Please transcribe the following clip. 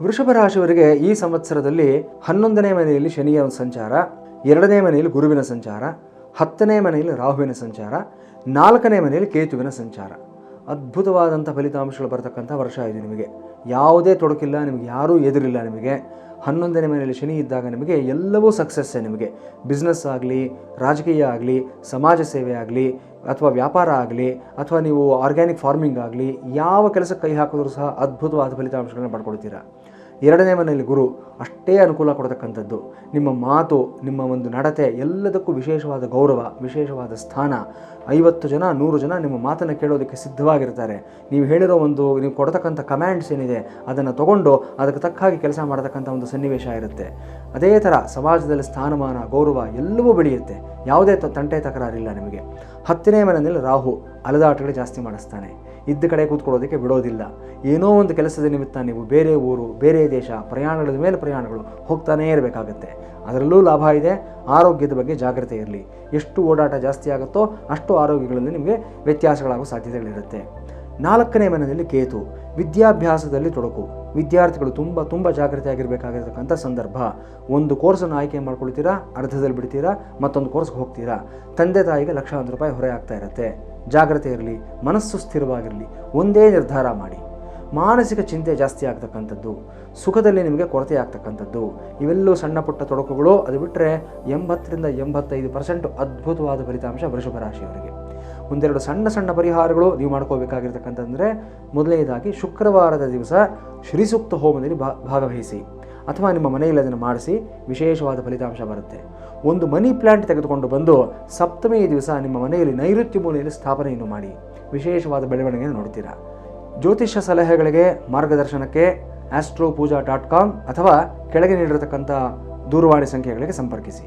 ವೃಷಭ ರಾಶಿಯವರಿಗೆ ಈ ಸಂವತ್ಸರದಲ್ಲಿ ಹನ್ನೊಂದನೇ ಮನೆಯಲ್ಲಿ ಶನಿಯ ಸಂಚಾರ, ಎರಡನೇ ಮನೆಯಲ್ಲಿ ಗುರುವಿನ ಸಂಚಾರ, ಹತ್ತನೇ ಮನೆಯಲ್ಲಿ ರಾಹುವಿನ ಸಂಚಾರ, ನಾಲ್ಕನೇ ಮನೆಯಲ್ಲಿ ಕೇತುವಿನ ಸಂಚಾರ. ಅದ್ಭುತವಾದಂಥ ಫಲಿತಾಂಶಗಳು ಬರತಕ್ಕಂಥ ವರ್ಷ ಇದು ನಿಮಗೆ. ಯಾವುದೇ ತೊಡಕಿಲ್ಲ, ನಿಮಗೆ ಯಾರೂ ಎದುರಿಲ್ಲ ನಿಮಗೆ. ಹನ್ನೊಂದನೇ ಮನೆಯಲ್ಲಿ ಶನಿ ಇದ್ದಾಗ ನಿಮಗೆ ಎಲ್ಲವೂ ಸಕ್ಸಸ್ಸೇ ನಿಮಗೆ. ಬಿಸ್ನೆಸ್ ಆಗಲಿ, ರಾಜಕೀಯ ಆಗಲಿ, ಸಮಾಜ ಸೇವೆ ಆಗಲಿ, ಅಥವಾ ವ್ಯಾಪಾರ ಆಗಲಿ, ಅಥವಾ ನೀವು ಆರ್ಗ್ಯಾನಿಕ್ ಫಾರ್ಮಿಂಗ್ ಆಗಲಿ, ಯಾವ ಕೆಲಸಕ್ಕೆ ಕೈ ಹಾಕಿದ್ರೂ ಸಹ ಅದ್ಭುತವಾದ ಫಲಿತಾಂಶಗಳನ್ನು ಪಡ್ಕೊಳ್ತೀರಾ. ಎರಡನೇ ಮನೆಯಲ್ಲಿ ಗುರು ಅಷ್ಟೇ ಅನುಕೂಲ ಕೊಡತಕ್ಕಂಥದ್ದು. ನಿಮ್ಮ ಮಾತು, ನಿಮ್ಮ ಒಂದು ನಡತೆ ಎಲ್ಲದಕ್ಕೂ ವಿಶೇಷವಾದ ಗೌರವ, ವಿಶೇಷವಾದ ಸ್ಥಾನ. ಐವತ್ತು ಜನ, ನೂರು ಜನ ನಿಮ್ಮ ಮಾತನ್ನು ಕೇಳೋದಕ್ಕೆ ಸಿದ್ಧವಾಗಿರ್ತಾರೆ. ನೀವು ಹೇಳಿರೋ ಒಂದು, ನೀವು ಕೊಡತಕ್ಕಂಥ ಕಮ್ಯಾಂಡ್ಸ್ ಏನಿದೆ, ಅದನ್ನು ತಗೊಂಡು ಅದಕ್ಕೆ ತಕ್ಕ ಹಾಗೆ ಕೆಲಸ ಮಾಡತಕ್ಕಂಥ ಒಂದು ಸನ್ನಿವೇಶ ಇರುತ್ತೆ. ಅದೇ ಥರ ಸಮಾಜದಲ್ಲಿ ಸ್ಥಾನಮಾನ, ಗೌರವ ಎಲ್ಲವೂ ಬೆಳೆಯುತ್ತೆ. ಯಾವುದೇ ತಂಟೆ ತಕರಾರಿಲ್ಲ ನಿಮಗೆ. ಹತ್ತನೇ ಮನೆಯಲ್ಲಿ ರಾಹು. ಅಲೆದಾಟಗಳು ಜಾಸ್ತಿ ಮಾಡಿಸ್ತಾನೆ. ಇದ್ದ ಕಡೆ ಕೂತ್ಕೊಳ್ಳೋದಕ್ಕೆ ಬಿಡೋದಿಲ್ಲ. ಏನೋ ಒಂದು ಕೆಲಸದ ನಿಮಿತ್ತ ನೀವು ಬೇರೆ ಊರು, ಬೇರೆ ದೇಶ ಪ್ರಯಾಣಗಳ ಮೇಲೆ ಪ್ರಯಾಣಗಳು ಹೋಗ್ತಾನೇ ಇರಬೇಕಾಗತ್ತೆ. ಅದರಲ್ಲೂ ಲಾಭ ಇದೆ, ಆರೋಗ್ಯದ ಬಗ್ಗೆ ಜಾಗ್ರತೆ ಇರಲಿ. ಎಷ್ಟು ಓಡಾಟ ಜಾಸ್ತಿ ಆಗುತ್ತೋ ಅಷ್ಟು ಆರೋಗ್ಯಗಳಲ್ಲಿ ನಿಮಗೆ ವ್ಯತ್ಯಾಸಗಳಾಗೋ ಸಾಧ್ಯತೆಗಳಿರುತ್ತೆ. ನಾಲ್ಕನೇ ಮನೆಯಲ್ಲಿ ಕೇತು, ವಿದ್ಯಾಭ್ಯಾಸದಲ್ಲಿ ತೊಡಕು. ವಿದ್ಯಾರ್ಥಿಗಳು ತುಂಬ ತುಂಬ ಜಾಗೃತಿಯಾಗಿರಬೇಕಾಗಿರ್ತಕ್ಕಂಥ ಸಂದರ್ಭ. ಒಂದು ಕೋರ್ಸನ್ನು ಆಯ್ಕೆ ಮಾಡ್ಕೊಳ್ತೀರಾ, ಅರ್ಧದಲ್ಲಿ ಬಿಡ್ತೀರಾ, ಮತ್ತೊಂದು ಕೋರ್ಸ್ಗೆ ಹೋಗ್ತೀರಾ? ತಂದೆ ತಾಯಿಗೆ ಲಕ್ಷಾಂತರ ರೂಪಾಯಿ ಹೊರೆ ಆಗ್ತಾ ಇರುತ್ತೆ. ಜಾಗ್ರತೆ ಇರಲಿ, ಮನಸ್ಸು ಸ್ಥಿರವಾಗಿರಲಿ, ಒಂದೇ ನಿರ್ಧಾರ ಮಾಡಿ. ಮಾನಸಿಕ ಚಿಂತೆ ಜಾಸ್ತಿ ಆಗ್ತಕ್ಕಂಥದ್ದು. ಸುಖದಲ್ಲಿ ನಿಮಗೆ ಕೊರತೆ ಆಗ್ತಕ್ಕಂಥದ್ದು. ಇವೆಲ್ಲೂ ಸಣ್ಣ ಪುಟ್ಟ ತೊಡಕುಗಳು, ಅದು ಬಿಟ್ಟರೆ ಎಂಬತ್ತರಿಂದ ಎಂಬತ್ತೈದು ಪರ್ಸೆಂಟ್ ಅದ್ಭುತವಾದ ಫಲಿತಾಂಶ ವೃಷಭ ರಾಶಿಯವರಿಗೆ. ಒಂದೆರಡು ಸಣ್ಣ ಸಣ್ಣ ಪರಿಹಾರಗಳು ನೀವು ಮಾಡ್ಕೋಬೇಕಾಗಿರ್ತಕ್ಕಂಥದ್ದಂದರೆ ಮೊದಲನೇದಾಗಿ ಶುಕ್ರವಾರದ ದಿವಸ ಶ್ರೀಸೂಕ್ತ ಹೋಮದಲ್ಲಿ ಭಾಗವಹಿಸಿ ಅಥವಾ ನಿಮ್ಮ ಮನೆಯಲ್ಲಿ ಅದನ್ನು ಮಾಡಿಸಿ ವಿಶೇಷವಾದ ಫಲಿತಾಂಶ ಬರುತ್ತೆ. ಒಂದು ಮನಿ ಪ್ಲ್ಯಾಂಟ್ ತೆಗೆದುಕೊಂಡು ಬಂದು ಸಪ್ತಮಿಯ ದಿವಸ ನಿಮ್ಮ ಮನೆಯಲ್ಲಿ ನೈಋತ್ಯ ಮೂಲೆಯಲ್ಲಿ ಸ್ಥಾಪನೆಯನ್ನು ಮಾಡಿ ವಿಶೇಷವಾದ ಬೆಳವಣಿಗೆಯನ್ನು ನೋಡ್ತೀರಾ. ಜ್ಯೋತಿಷ್ಯ ಸಲಹೆಗಳಿಗೆ ಮಾರ್ಗದರ್ಶನಕ್ಕೆ ಆಸ್ಟ್ರೋ ಪೂಜಾ ಡಾಟ್ ಕಾಮ್ ಅಥವಾ ಕೆಳಗೆ ನೀಡಿರತಕ್ಕಂಥ ದೂರವಾಣಿ ಸಂಖ್ಯೆಗಳಿಗೆ ಸಂಪರ್ಕಿಸಿ.